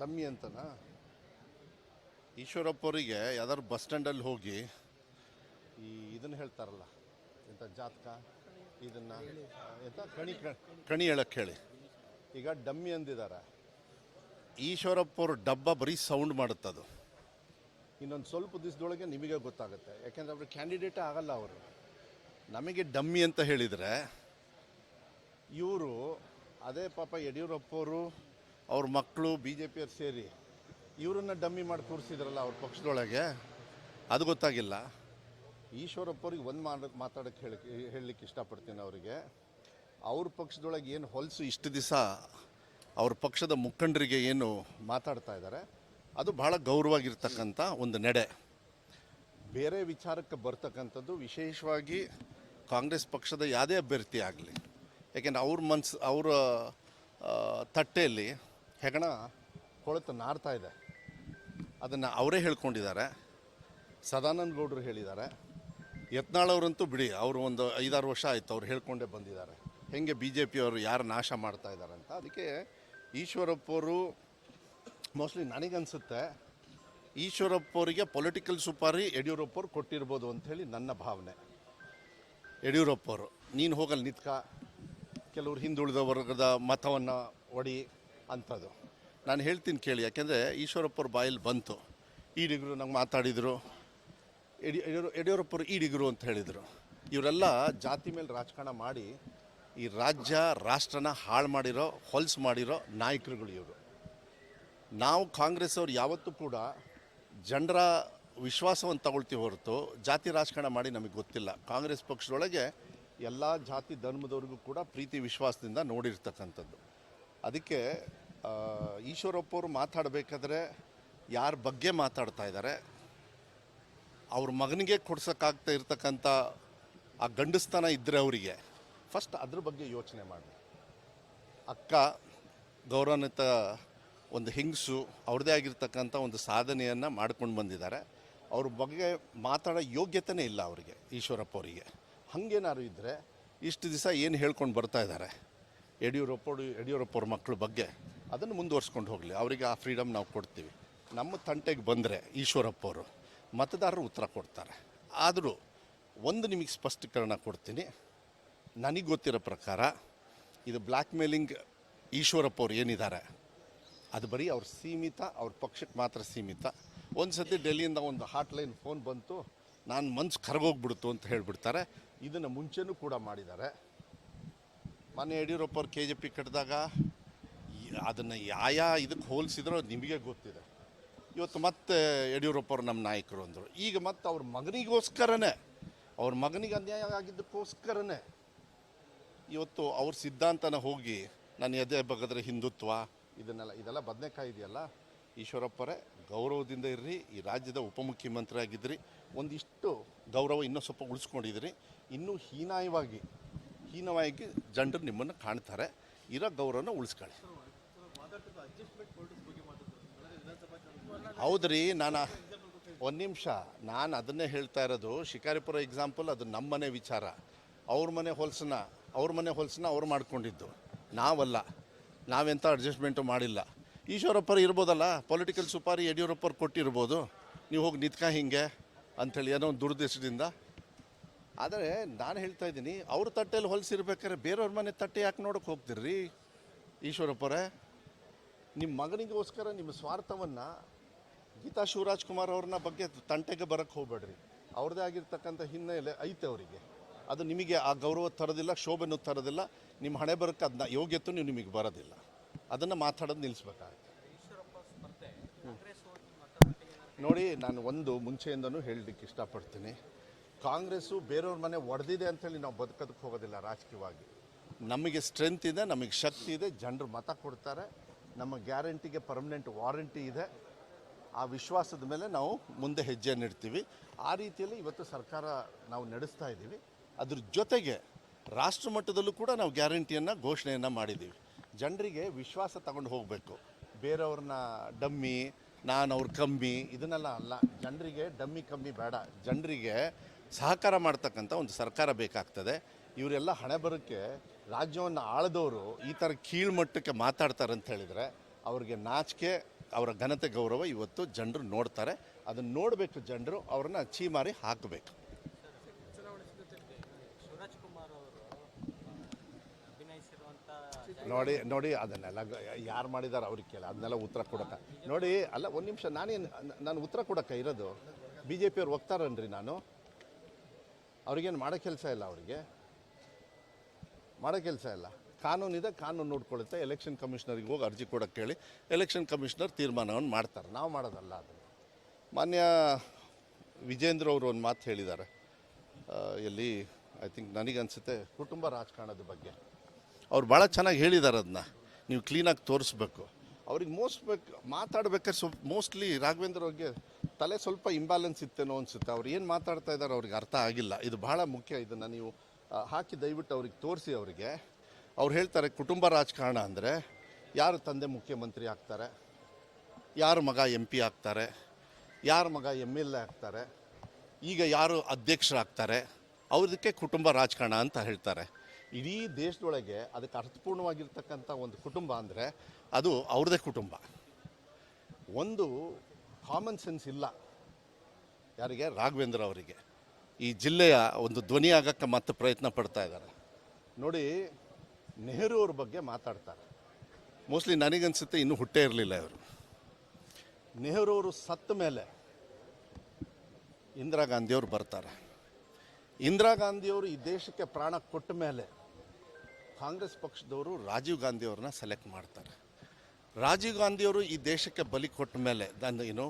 ದಮ್ಮಿ ಅಂತನಾ? ಈಶ್ವರಪ್ಪ ಅವರಿಗೆ ಯಾವ್ದಾದ್ರು ಬಸ್ ಸ್ಟ್ಯಾಂಡಲ್ಲಿ ಹೋಗಿ ಈ ಇದನ್ನು ಹೇಳ್ತಾರಲ್ಲ ಎಂಥ ಜಾತಕ? ಇದನ್ನು ಎಂಥ ಕಣಿ ಕಣಿ ಹೇಳಕ್ಕೆ ಹೇಳಿ. ಈಗ ಡಮ್ಮಿ ಅಂದಿದ್ದಾರೆ ಈಶ್ವರಪ್ಪ ಅವ್ರ ಡಬ್ಬ ಬರೀ ಸೌಂಡ್ ಮಾಡುತ್ತದು. ಇನ್ನೊಂದು ಸ್ವಲ್ಪ ದಿವಸದೊಳಗೆ ನಿಮಗೆ ಗೊತ್ತಾಗುತ್ತೆ. ಯಾಕೆಂದರೆ ಅವರು ಕ್ಯಾಂಡಿಡೇಟೇ ಆಗಲ್ಲ ಅವರು. ನಮಗೆ ಡಮ್ಮಿ ಅಂತ ಹೇಳಿದರೆ ಇವರು ಅದೇ ಪಾಪ ಯಡಿಯೂರಪ್ಪವರು ಅವ್ರ ಮಕ್ಕಳು ಬಿ ಜೆ ಪಿಯವ್ರು ಸೇರಿ ಇವರನ್ನು ಡಮ್ಮಿ ಮಾಡಿ ಕೂರಿಸಿದ್ರಲ್ಲ ಅವ್ರ ಪಕ್ಷದೊಳಗೆ, ಅದು ಗೊತ್ತಾಗಿಲ್ಲ. ಈಶ್ವರಪ್ಪವ್ರಿಗೆ ಒಂದು ಮಾಡ ಮಾತಾಡೋಕ್ಕೆ ಹೇಳಿ ಹೇಳಲಿಕ್ಕೆ ಇಷ್ಟಪಡ್ತೀನಿ ಅವರಿಗೆ. ಅವ್ರ ಪಕ್ಷದೊಳಗೆ ಏನು ಹೊಲಸು ಇಷ್ಟು ದಿವಸ ಅವ್ರ ಪಕ್ಷದ ಮುಖಂಡರಿಗೆ ಏನು ಮಾತಾಡ್ತಾ ಇದ್ದಾರೆ ಅದು ಭಾಳ ಗೌರವವಾಗಿರ್ತಕ್ಕಂಥ ಒಂದು ನಡೆ. ಬೇರೆ ವಿಚಾರಕ್ಕೆ ಬರ್ತಕ್ಕಂಥದ್ದು ವಿಶೇಷವಾಗಿ ಕಾಂಗ್ರೆಸ್ ಪಕ್ಷದ ಯಾವುದೇ ಅಭ್ಯರ್ಥಿ ಆಗಲಿ, ಯಾಕೆಂದರೆ ಅವ್ರ ಮನ್ಸು, ಅವರ ತಟ್ಟೆಯಲ್ಲಿ ಹೆಗಣ ಕೊಳೆತು ನಾರ್ತಾ ಇದೆ. ಅದನ್ನು ಅವರೇ ಹೇಳ್ಕೊಂಡಿದ್ದಾರೆ. ಸದಾನಂದ ಗೌಡರು ಹೇಳಿದ್ದಾರೆ. ಯತ್ನಾಳ್ ಅವರಂತೂ ಬಿಡಿ, ಅವರು ಒಂದು ಐದಾರು ವರ್ಷ ಆಯಿತು ಅವ್ರು ಹೇಳ್ಕೊಂಡೇ ಬಂದಿದ್ದಾರೆ. ಹೆಂಗೆ ಬಿ ಜೆ ಪಿಯವರು ಯಾರು ನಾಶ ಮಾಡ್ತಾ ಇದ್ದಾರೆ ಅಂತ. ಅದಕ್ಕೆ ಈಶ್ವರಪ್ಪವರು ಮೋಸ್ಟ್ಲಿ ನನಗನ್ಸುತ್ತೆ, ಈಶ್ವರಪ್ಪ ಅವರಿಗೆ ಪೊಲಿಟಿಕಲ್ ಸುಪಾರಿ ಯಡಿಯೂರಪ್ಪವ್ರು ಕೊಟ್ಟಿರ್ಬೋದು ಅಂಥೇಳಿ ನನ್ನ ಭಾವನೆ. ಯಡಿಯೂರಪ್ಪವರು ನೀನು ಹೋಗಲ್ಲಿ ನಿತ್ಕ, ಕೆಲವರು ಹಿಂದುಳಿದ ವರ್ಗದ ಮತವನ್ನು ಒಡಿ ಅಂಥದ್ದು. ನಾನು ಹೇಳ್ತೀನಿ ಕೇಳಿ, ಯಾಕೆಂದರೆ ಈಶ್ವರಪ್ಪರ ಬಾಯಲ್ಲಿ ಬಂತು. ಈಡಿಗರು ನಂಗೆ ಮಾತಾಡಿದರು. ಯಡಿ ಯಡಿಯೂರು ಯಡಿಯೂರಪ್ಪರು ಈಡಿಗರು ಅಂತ ಹೇಳಿದರು. ಇವರೆಲ್ಲ ಜಾತಿ ಮೇಲೆ ರಾಜಕಾರಣ ಮಾಡಿ, ಈ ರಾಜ್ಯ, ರಾಷ್ಟ್ರನ ಹಾಳು ಮಾಡಿರೋ, ಹೊಲ್ಸು ಮಾಡಿರೋ ನಾಯಕರುಗಳು ಇವರು. ನಾವು ಕಾಂಗ್ರೆಸ್ ಅವ್ರು ಯಾವತ್ತೂ ಕೂಡ ಜನರ ವಿಶ್ವಾಸವನ್ನು ತಗೊಳ್ತೀವಿ ಹೊರತು ಜಾತಿ ರಾಜಕಾರಣ ಮಾಡಿ ನಮಗೆ ಗೊತ್ತಿಲ್ಲ. ಕಾಂಗ್ರೆಸ್ ಪಕ್ಷದೊಳಗೆ ಎಲ್ಲ ಜಾತಿ ಧರ್ಮದವ್ರಿಗೂ ಕೂಡ ಪ್ರೀತಿ ವಿಶ್ವಾಸದಿಂದ ನೋಡಿರ್ತಕ್ಕಂಥದ್ದು. ಅದಕ್ಕೆ ಈಶ್ವರಪ್ಪ ಅವರು ಮಾತಾಡಬೇಕಾದ್ರೆ ಯಾರ ಬಗ್ಗೆ ಮಾತಾಡ್ತಾ ಇದ್ದಾರೆ ಅವ್ರ ಮಗನಿಗೆ ಕೊಡ್ಸೋಕ್ಕಾಗ್ತಾ ಇರ್ತಕ್ಕಂಥ ಆ ಗಂಡಸ್ತನ ಇದ್ದರೆ ಅವರಿಗೆ. ಫಸ್ಟ್ ಅದ್ರ ಬಗ್ಗೆ ಯೋಚನೆ ಮಾಡಿ ಅಕ್ಕ, ಗೌರವಾನ್ವಿತ ಒಂದು ಹೆಂಗಸು ಅವ್ರದ್ದೇ ಆಗಿರ್ತಕ್ಕಂಥ ಒಂದು ಸಾಧನೆಯನ್ನು ಮಾಡ್ಕೊಂಡು ಬಂದಿದ್ದಾರೆ ಅವ್ರ ಬಗ್ಗೆ ಮಾತಾಡೋ ಯೋಗ್ಯತೆನೇ ಇಲ್ಲ ಅವರಿಗೆ ಈಶ್ವರಪ್ಪ ಅವರಿಗೆ ಹಾಗೇನಾದ್ರು ಇದ್ದರೆ ಇಷ್ಟು ದಿವಸ ಏನು ಹೇಳ್ಕೊಂಡು ಬರ್ತಾ ಇದ್ದಾರೆ ಯಡಿಯೂರಪ್ಪ ಯಡಿಯೂರಪ್ಪ ಅವ್ರ ಮಕ್ಕಳ ಬಗ್ಗೆ ಅದನ್ನು ಮುಂದುವರ್ಸ್ಕೊಂಡು ಹೋಗಲಿ. ಅವರಿಗೆ ಆ ಫ್ರೀಡಮ್ ನಾವು ಕೊಡ್ತೀವಿ. ನಮ್ಮ ತಂಟೆಗೆ ಬಂದರೆ ಈಶ್ವರಪ್ಪ ಅವರು ಮತದಾರರು ಉತ್ತರ ಕೊಡ್ತಾರೆ. ಆದರೂ ಒಂದು ನಿಮಗೆ ಸ್ಪಷ್ಟೀಕರಣ ಕೊಡ್ತೀನಿ. ನನಗೆ ಗೊತ್ತಿರೋ ಪ್ರಕಾರ ಇದು ಬ್ಲ್ಯಾಕ್ ಮೇಲಿಂಗ್ ಈಶ್ವರಪ್ಪ ಅವ್ರು ಏನಿದ್ದಾರೆ ಅದು ಬರೀ ಅವ್ರ ಸೀಮಿತ, ಅವ್ರ ಪಕ್ಷಕ್ಕೆ ಮಾತ್ರ ಸೀಮಿತ. ಒಂದು ಸತಿ ಡೆಲ್ಲಿಯಿಂದ ಒಂದು ಹಾಟ್ಲೈನ್ ಫೋನ್ ಬಂತು. ನಾನು ಮನ್ಸು ಕರಗೋಗ್ಬಿಡ್ತು ಅಂತ ಹೇಳಿಬಿಡ್ತಾರೆ. ಇದನ್ನು ಮುಂಚೆನೂ ಕೂಡ ಮಾಡಿದ್ದಾರೆ. ಮೊನ್ನೆ ಯಡಿಯೂರಪ್ಪ ಅವ್ರು ಕೆ ಜೆ ಪಿ ಕಟ್ಟಿದಾಗ ಅದನ್ನು ಯಾಯ ಇದಕ್ಕೆ ಹೋಲಿಸಿದ್ರೋ ನಿಮಗೆ ಗೊತ್ತಿದೆ. ಇವತ್ತು ಮತ್ತೆ ಯಡಿಯೂರಪ್ಪ ಅವ್ರು ನಮ್ಮ ನಾಯಕರು ಅಂದರು. ಈಗ ಮತ್ತೆ ಅವ್ರ ಮಗನಿಗೋಸ್ಕರನೇ, ಅವ್ರ ಮಗನಿಗೆ ಅನ್ಯಾಯ ಆಗಿದ್ದಕ್ಕೋಸ್ಕರನೇ ಇವತ್ತು ಅವ್ರ ಸಿದ್ಧಾಂತನ ಹೋಗಿ ನಾನು ಎದೆ ಬಗದ್ರೆ ಹಿಂದುತ್ವ, ಇದನ್ನೆಲ್ಲ, ಇದೆಲ್ಲ ಬದನೆಕಾಯಿ ಇದೆಯಲ್ಲ? ಈಶ್ವರಪ್ಪರೇ, ಗೌರವದಿಂದ ಇರ್ರಿ, ಈ ರಾಜ್ಯದ ಉಪಮುಖ್ಯಮಂತ್ರಿ ಆಗಿದ್ರಿ. ಒಂದಿಷ್ಟು ಗೌರವ ಇನ್ನೂ ಸ್ವಲ್ಪ ಉಳಿಸ್ಕೊಂಡಿದ್ರಿ. ಇನ್ನೂ ಹೀನಾಯವಾಗಿ ಹೀನವಾಗಿ ಜನರು ನಿಮ್ಮನ್ನು ಕಾಣ್ತಾರೆ. ಇರೋ ಗೌರವನ ಉಳಿಸ್ಕೊಳ್ಳಿ. ಹೌದ್ರಿ, ನಾನು ಒಂದು ನಿಮಿಷ, ನಾನು ಅದನ್ನೇ ಹೇಳ್ತಾ ಇರೋದು, ಶಿಕಾರಿಪುರ ಎಕ್ಸಾಂಪಲ್ ಅದು ನಮ್ಮ ಮನೆ ವಿಚಾರ. ಅವ್ರ ಮನೆ ಹೊಲಸನ್ನ ಅವ್ರ ಮನೆ ಹೊಲಸನ್ನ ಅವ್ರು ಮಾಡ್ಕೊಂಡಿದ್ದು. ನಾವಲ್ಲ. ನಾವೆಂಥ ಅಡ್ಜಸ್ಟ್ಮೆಂಟು ಮಾಡಿಲ್ಲ. ಈಶ್ವರಪ್ಪರು ಇರ್ಬೋದಲ್ಲ ಪೊಲಿಟಿಕಲ್ ಸುಪಾರಿ ಯಡಿಯೂರಪ್ಪರು ಕೊಟ್ಟಿರ್ಬೋದು. ನೀವು ಹೋಗಿ ನಿತ್ಕ ಹಿಂಗೆ, ಅಂಥೇಳಿ ಏನೋ ಒಂದು ದುರುದ್ದೇಶದಿಂದ ಆದರೆ ನಾನು ಹೇಳ್ತಾ ಇದ್ದೀನಿ ಅವ್ರ ತಟ್ಟೆಯಲ್ಲಿ ಹೊಲಿಸಿರ್ಬೇಕಾದ್ರೆ ಬೇರೆಯವ್ರ ಮನೆ ತಟ್ಟೆ ಯಾಕೆ ನೋಡೋಕೆ ಹೋಗ್ತೀರಿ ಈಶ್ವರಪ್ಪರೇ ನಿಮ್ಮ ಮಗನಿಗೋಸ್ಕರ ನಿಮ್ಮ ಸ್ವಾರ್ಥವನ್ನು ಗೀತಾ ಶಿವರಾಜ್ ಕುಮಾರ್ ಅವ್ರನ್ನ ಬಗ್ಗೆ ತಂಟೆಗೆ ಬರೋಕ್ಕೆ ಹೋಗಬೇಡ್ರಿ. ಅವ್ರದ್ದೇ ಆಗಿರ್ತಕ್ಕಂಥ ಹಿನ್ನೆಲೆ ಐತೆ ಅವರಿಗೆ. ಅದು ನಿಮಗೆ ಆ ಗೌರವ ತರೋದಿಲ್ಲ ಶೋಭೆನೂ ತರೋದಿಲ್ಲ. ನಿಮ್ಮ ಹಣೆ ಬರೋಕ್ಕೆ ಅದನ್ನ ನೀವು ನಿಮಗೆ ಬರೋದಿಲ್ಲ. ಅದನ್ನು ಮಾತಾಡೋದು ನಿಲ್ಲಿಸ್ಬೇಕಾಗುತ್ತೆ ನೋಡಿ ನಾನು ಒಂದು ಮುಂಚೆಯಿಂದನೂ ಹೇಳಲಿಕ್ಕೆ ಇಷ್ಟಪಡ್ತೀನಿ. ಕಾಂಗ್ರೆಸ್ಸು ಬೇರೆಯವ್ರ ಮನೆ ಒಡೆದಿದೆ ಅಂತೇಳಿ ನಾವು ಬದುಕೋದಕ್ಕೆ ಹೋಗೋದಿಲ್ಲ ರಾಜಕೀಯವಾಗಿ. ನಮಗೆ ಸ್ಟ್ರೆಂತ್ ಇದೆ, ನಮಗೆ ಶಕ್ತಿ ಇದೆ, ಜನರು ಮತ ಕೊಡ್ತಾರೆ, ನಮ್ಮ ಗ್ಯಾರಂಟಿಗೆ ಪರ್ಮನೆಂಟ್ ವಾರಂಟಿ ಇದೆ. ಆ ವಿಶ್ವಾಸದ ಮೇಲೆ ನಾವು ಮುಂದೆ ಹೆಜ್ಜೆ ಇಡ್ತೀವಿ. ಆ ರೀತಿಯಲ್ಲಿ ಇವತ್ತು ಸರ್ಕಾರ ನಾವು ನಡೆಸ್ತಾ ಇದ್ದೀವಿ. ಅದ್ರ ಜೊತೆಗೆ ರಾಷ್ಟ್ರ ಮಟ್ಟದಲ್ಲೂ ಕೂಡ ನಾವು ಗ್ಯಾರಂಟಿಯನ್ನು, ಘೋಷಣೆಯನ್ನು ಮಾಡಿದ್ದೀವಿ. ಜನರಿಗೆ ವಿಶ್ವಾಸ ತಗೊಂಡು ಹೋಗಬೇಕು. ಬೇರೆಯವ್ರನ್ನ ಡಮ್ಮಿ, ನಾನು ಅವ್ರ ಕಮ್ಮಿ, ಇದನ್ನೆಲ್ಲ ಅಲ್ಲ. ಜನರಿಗೆ ಡಮ್ಮಿ ಕಮ್ಮಿ ಬೇಡ. ಜನರಿಗೆ ಸಹಕಾರ ಮಾಡ್ತಕ್ಕಂಥ ಒಂದು ಸರ್ಕಾರ ಬೇಕಾಗ್ತದೆ. ಇವರೆಲ್ಲ ಹಣೆ ಬರೋಕ್ಕೆ ರಾಜ್ಯವನ್ನು ಆಳದವರು ಈ ಥರ ಕೀಳ್ಮಟ್ಟಕ್ಕೆ ಮಾತಾಡ್ತಾರೆ ಅಂತ ಹೇಳಿದರೆ ಅವ್ರಿಗೆ ನಾಚಿಕೆ, ಅವರ ಘನತೆ, ಗೌರವ ಇವತ್ತು ಜನರು ನೋಡ್ತಾರೆ. ಅದನ್ನು ನೋಡಬೇಕು ಜನರು, ಅವ್ರನ್ನ ಚೀಮಾರಿ ಹಾಕಬೇಕು. ನೋಡಿ ನೋಡಿ ಅದನ್ನೆಲ್ಲ ಯಾರು ಮಾಡಿದ್ದಾರೆ ಅವ್ರಿಗೆ ಕೇಳ, ಅದನ್ನೆಲ್ಲ ಉತ್ತರ ಕೊಡಕ್ಕೆ ನೋಡಿ, ಅಲ್ಲ, ಒಂದು ನಿಮಿಷ, ನಾನೇನು, ನಾನು ಉತ್ತರ ಕೊಡಕ್ಕೆ ಇರೋದು? ಬಿ ಜೆ ಪಿಯವ್ರು ಹೋಗ್ತಾರನ್ರಿ ನಾನು? ಅವ್ರಿಗೇನು ಮಾಡೋ ಕೆಲಸ ಇಲ್ಲ ಅವರಿಗೆ? ಮಾಡೋ ಕೆಲಸ ಇಲ್ಲ. ಕಾನೂನಿದೆ ಕಾನೂನು ನೋಡ್ಕೊಳ್ಳುತ್ತೆ. ಎಲೆಕ್ಷನ್ ಕಮಿಷನರಿಗೆ ಹೋಗಿ ಅರ್ಜಿ ಕೊಡೋಕ್ಕೆ ಹೇಳಿ ಎಲೆಕ್ಷನ್ ಕಮಿಷನರ್ ತೀರ್ಮಾನವನ್ನು ಮಾಡ್ತಾರೆ. ನಾವು ಮಾಡೋದಲ್ಲ ಅದನ್ನು ಮಾನ್ಯ ವಿಜೇಂದ್ರ ಅವರು ಒಂದು ಮಾತು ಹೇಳಿದ್ದಾರೆ. ಎಲ್ಲಿ ಐ ಥಿಂಕ್ ನನಗನ್ಸುತ್ತೆ, ಕುಟುಂಬ ರಾಜಕಾರಣದ ಬಗ್ಗೆ. ಅವ್ರು ಭಾಳ ಚೆನ್ನಾಗಿ ಹೇಳಿದ್ದಾರೆ ಅದನ್ನ ನೀವು ಕ್ಲೀನಾಗಿ ತೋರಿಸ್ಬೇಕು. ಅವ್ರಿಗೆ ಮೋಸ್ಟ್ ಬೇಕು ಮಾತಾಡ್ಬೇಕಾದ್ರೆ ಸ್ವಲ್ಪ ಮೋಸ್ಟ್ಲಿ ರಾಘವೇಂದ್ರ ಅವ್ರಿಗೆ ತಲೆ ಸ್ವಲ್ಪ ಇಂಬ್ಯಾಲೆನ್ಸ್ ಇತ್ತೇನೋ ಅನಿಸುತ್ತೆ. ಅವ್ರು ಏನು ಮಾತಾಡ್ತಾ ಇದ್ದಾರೆ ಅವ್ರಿಗೆ ಅರ್ಥ ಆಗಿಲ್ಲ. ಇದು ಭಾಳ ಮುಖ್ಯ. ಇದನ್ನು ನೀವು ಹಾಕಿ ದಯವಿಟ್ಟು ಅವ್ರಿಗೆ ತೋರಿಸಿ ಅವರಿಗೆ. ಅವ್ರು ಹೇಳ್ತಾರೆ, ಕುಟುಂಬ ರಾಜಕಾರಣ ಅಂದರೆ ಯಾರು ತಂದೆ ಮುಖ್ಯಮಂತ್ರಿ ಆಗ್ತಾರೆ? ಯಾರು ಮಗ ಎಂ ಪಿ ಆಗ್ತಾರೆ? ಯಾರು ಮಗ ಎಂ ಎಲ್ ಎ ಆಗ್ತಾರೆ? ಈಗ ಯಾರು ಅಧ್ಯಕ್ಷರಾಗ್ತಾರೆ? ಅವ್ರದಕ್ಕೆ ಕುಟುಂಬ ರಾಜಕಾರಣ ಅಂತ ಹೇಳ್ತಾರೆ. ಇಡೀ ದೇಶದೊಳಗೆ ಅದಕ್ಕೆ ಅರ್ಥಪೂರ್ಣವಾಗಿರ್ತಕ್ಕಂಥ ಒಂದು ಕುಟುಂಬ ಅಂದರೆ ಅದು ಅವ್ರದೇ ಕುಟುಂಬ. ಒಂದು ಕಾಮನ್ ಸೆನ್ಸ್ ಇಲ್ಲ. ಯಾರಿಗೆ? ರಾಘವೇಂದ್ರ ಅವರಿಗೆ. ಈ ಜಿಲ್ಲೆಯ ಒಂದು ಧ್ವನಿ ಆಗಕ್ಕೆ ಮತ್ತೆ ಪ್ರಯತ್ನ ಪಡ್ತಾ ಇದ್ದಾರೆ. ನೋಡಿ, ನೆಹರು ಅವ್ರ ಬಗ್ಗೆ ಮಾತಾಡ್ತಾರೆ. ಮೋಸ್ಟ್ಲಿ ನನಗನ್ಸುತ್ತೆ ಇನ್ನೂ ಹುಟ್ಟೇ ಇರಲಿಲ್ಲ ಇವರು. ನೆಹರು ಅವರು ಸತ್ತ ಮೇಲೆ ಇಂದಿರಾ ಗಾಂಧಿಯವರು ಬರ್ತಾರೆ. ಇಂದಿರಾ ಗಾಂಧಿಯವರು ಈ ದೇಶಕ್ಕೆ ಪ್ರಾಣ ಕೊಟ್ಟ ಮೇಲೆ ಕಾಂಗ್ರೆಸ್ ಪಕ್ಷದವರು ರಾಜೀವ್ ಗಾಂಧಿಯವ್ರನ್ನ ಸೆಲೆಕ್ಟ್ ಮಾಡ್ತಾರೆ. ರಾಜೀವ್ ಗಾಂಧಿಯವರು ಈ ದೇಶಕ್ಕೆ ಬಲಿ ಕೊಟ್ಟ ಮೇಲೆ ದನ್ ಏನು